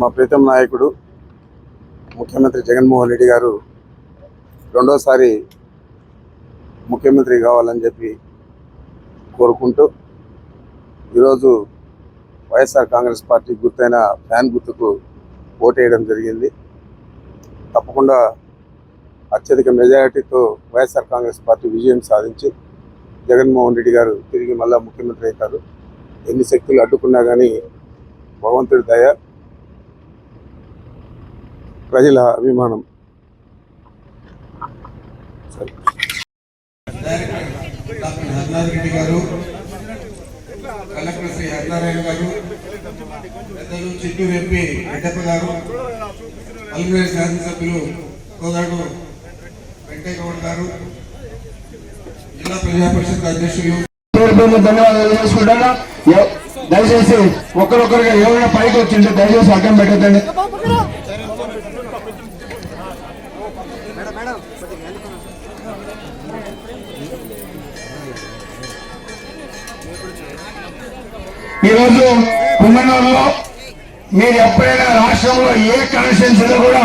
మా ప్రీతం నాయకుడు ముఖ్యమంత్రి జగన్మోహన్ రెడ్డి గారు రెండోసారి ముఖ్యమంత్రి కావాలని చెప్పి కోరుకుంటూ ఈరోజు వైఎస్ఆర్ కాంగ్రెస్ పార్టీ గుర్తైన ఫ్యాన్ గుర్తుకు ఓటేయడం జరిగింది. తప్పకుండా అత్యధిక మెజారిటీతో వైఎస్ఆర్ కాంగ్రెస్ పార్టీ విజయం సాధించి జగన్మోహన్ రెడ్డి గారు తిరిగి మళ్ళా ముఖ్యమంత్రి అవుతారు. ఎన్ని శక్తులు అడ్డుకున్నా కానీ భగవంతుడి దయ ప్రజల అభిమానం. హర్నారెడ్డి గారు కలెక్టర్ శ్రీ హరినారాయణ గారు పెద్దలు చిత్తూరు ఎంపీ రెడ్డప్ప గారు అల్వేరు శాసనసభ్యులు సోదరుడు వెంకయ్య గౌడ్ గారు జిల్లా ప్రజా పరిషత్ అధ్యక్షులు ధన్యవాదాలు చేసుకుంటాను దయచేసి ఒక్కరొక్కరుగా ఎవరైనా పైకి వచ్చింటే దయచేసి అడ్డం పెట్టద్దండి. ఈరోజు కుమ్మనూరులో మీరు ఎప్పుడైనా రాష్ట్రంలో ఏ కాన్స్టిట్యున్సీలో కూడా